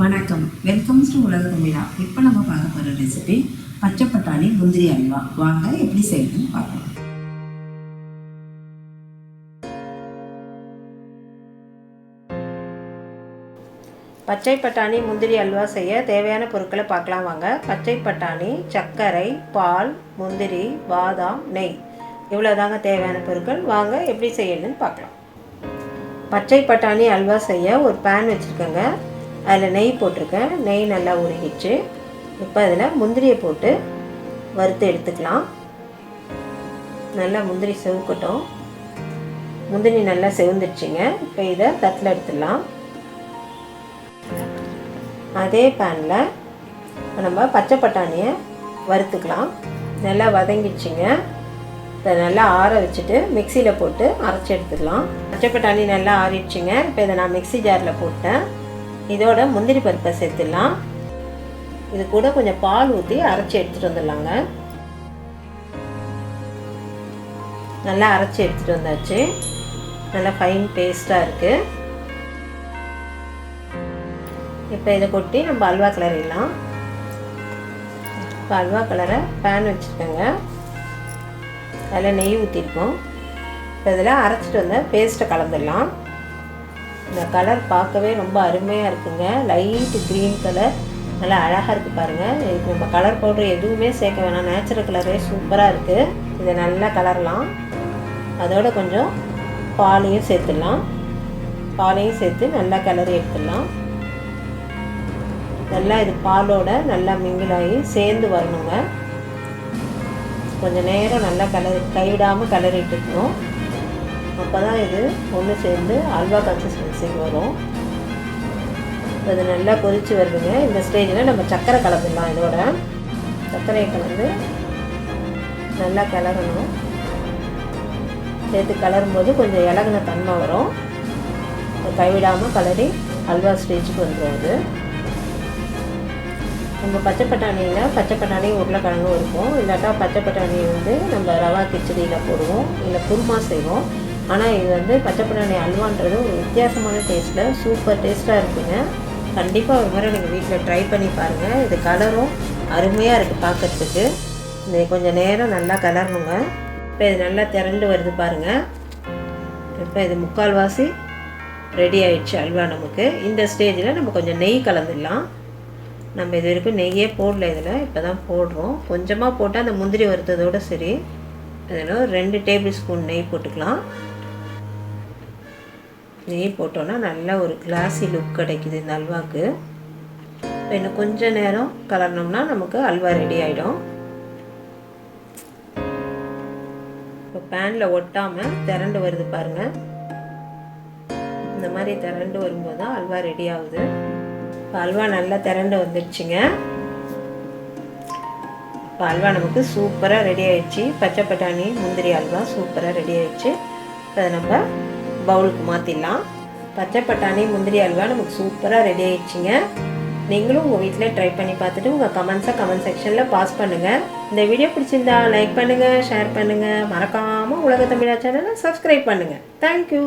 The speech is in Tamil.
வணக்கம். வெல்கம் டு உலக தமிழா இப்போ நம்ம பார்க்க போகிற ரெசிபி பச்சை பட்டாணி முந்திரி அல்வா. வாங்க எப்படி செய்யணும்னு பார்க்கலாம். பச்சை பட்டாணி முந்திரி அல்வா செய்ய தேவையான பொருட்களை பார்க்கலாம் வாங்க. பச்சை பட்டாணி சர்க்கரை பால் முந்திரி பாதாம் நெய். இவ்வளோ தாங்க தேவையான பொருட்கள். வாங்க எப்படி செய்யணும்னு பார்க்கலாம். பச்சை பட்டாணி அல்வா செய்ய ஒரு பேன் வச்சுருக்கேங்க. அதில் நெய் போட்டிருக்கேன். நெய் நல்லா உருகிச்சு இப்போ அதில் முந்திரியை போட்டு வறுத்து எடுத்துக்கலாம். நல்லா முந்திரி செவுக்கட்டும். முந்திரி நல்லா செவந்துடுச்சிங்க. இப்போ இதை தட்டில் எடுத்துடலாம். அதே பேனில் நம்ம பச்சை பட்டாணியை வறுத்துக்கலாம். நல்லா வதங்கிடுச்சிங்க. இதை நல்லா ஆற வச்சுட்டு மிக்சியில் போட்டு அரைச்சி எடுத்துக்கலாம். பச்சை பட்டாணி நல்லா ஆறிடுச்சிங்க. இப்போ இதை நான் மிக்சி ஜாரில் போட்டேன். இதோட முந்திரி பருப்பை சேர்த்துடலாம். இது கூட கொஞ்சம் பால் ஊற்றி அரைச்சி எடுத்துகிட்டு வந்துடலாங்க. நல்லா அரைச்சி எடுத்துகிட்டு வந்தாச்சு. நல்லா ஃபைன் பேஸ்ட்டாக இருக்குது இப்போ இதை கொட்டி நம்ம அல்வா கிளறிடலாம். இப்போ அல்வா கலரை பேன் வச்சுருக்கேங்க. அதில் நெய் ஊற்றிருக்கோம் இப்போ இதில் அரைச்சிட்டு வந்த பேஸ்ட்டை கலந்துடலாம். இந்த கலர் பார்க்கவே ரொம்ப அருமையாக இருக்குங்க. லைட் க்ரீன் கலர் நல்லா அழகாக இருக்குது பாருங்கள் இதுக்கு நம்ம கலர் பவுடர் எதுவுமே சேர்க்க வேணாம். நேச்சுரல் கலரே சூப்பராக இருக்குது இதை நல்லா கலரலாம். அதோட கொஞ்சம் பாலையும் சேர்த்துடலாம். பாலையும் சேர்த்து நல்லா கிளறி எடுத்துடலாம். நல்லா இது பாலோட நல்லா மிங்கிலாகி சேர்ந்து வரணுங்க. கொஞ்சம் நேரம் நல்லா கலரி கைவிடாமல் கலரிட்டு இருக்கணும். அப்போ தான் இது ஒன்று சேர்ந்து அல்வா கன்சிஸ்டன்சிக்கு வரும். அது நல்லா கொதித்து வருதுங்க. இந்த ஸ்டேஜில் நம்ம சர்க்கரை கலந்துடலாம் இதோட. சர்க்கரையை கலந்து நல்லா கிளறணும். சேர்த்து கிளறும் போது கொஞ்சம் இலகுன தன்மை வரும். கைவிடாமல் கலரி அல்வா ஸ்டேஜுக்கு வந்துடுவது அது. நம்ம பச்சை பட்டாணியில் பச்சை பட்டாணி உருளைக்கிழங்கும் இருக்கும். இல்லாட்டா பச்சை பட்டாணி வந்து நம்ம ரவா கிச்சடியில் போடுவோம். இல்லை குருமா செய்வோம். ஆனால் இது வந்து பச்சை பட்டாணி அல்வான்றது ஒரு வித்தியாசமான டேஸ்ட்டில் சூப்பர் டேஸ்ட்டாக இருக்குங்க. கண்டிப்பாக ஒரு முறை நீங்கள் வீட்டில் ட்ரை பண்ணி பாருங்கள் இது கலரும் அருமையாக இருக்குது பார்க்குறதுக்கு இது கொஞ்சம் நேரம் நல்லா கலரணுங்க. இப்போ இது நல்லா திரண்டு வருது பாருங்கள் இப்போ இது முக்கால்வாசி ரெடி ஆயிடுச்சு அல்வா நமக்கு. இந்த ஸ்டேஜில் நம்ம கொஞ்சம் நெய் கலந்துடலாம். நம்ம இது வரைக்கும் நெய்யே போடல இதில். இப்போ தான் போடுறோம். கொஞ்சமாக போட்டால் அந்த முந்திரி வறுத்ததோடு சரி. அதில் ரெண்டு டேபிள் ஸ்பூன் நெய் போட்டுக்கலாம். நெய் போட்டோன்னா நல்ல ஒரு கிளாஸி லுக் கிடைக்குது இந்த அல்வாவுக்கு இப்போ இன்னும் கொஞ்சம் நேரம் கலர்னோம்னா நமக்கு அல்வா ரெடி ஆகிடும் இப்போ பேனில் ஒட்டாமல் திரண்டு வருது பாருங்கள் இந்த மாதிரி திரண்டு வரும்போது தான் அல்வா ரெடி ஆகுது. இப்போ அல்வா நல்லா திரண்டு வந்துடுச்சுங்க. இப்போ அல்வா நமக்கு சூப்பராக ரெடி ஆயிடுச்சு. பச்சை பட்டாணி முந்திரி அல்வா சூப்பராக ரெடி ஆயிடுச்சு. இப்போ அதை நம்ம பவுலுக்கு மாற்றிடலாம் பச்சை பட்டாணி முந்திரி அல்வா நமக்கு சூப்பராக ரெடி ஆயிடுச்சுங்க. நீங்களும் உங்கள் வீட்டில் ட்ரை பண்ணி பார்த்துட்டு உங்கள் கமெண்ட்ஸை கமெண்ட் செக்ஷனில் பாஸ் பண்ணுங்கள் இந்த வீடியோ பிடிச்சிருந்தா லைக் பண்ணுங்கள் ஷேர் பண்ணுங்கள் மறக்காமல் உலக தமிழா சேனலை சப்ஸ்கிரைப் பண்ணுங்கள் தேங்க்யூ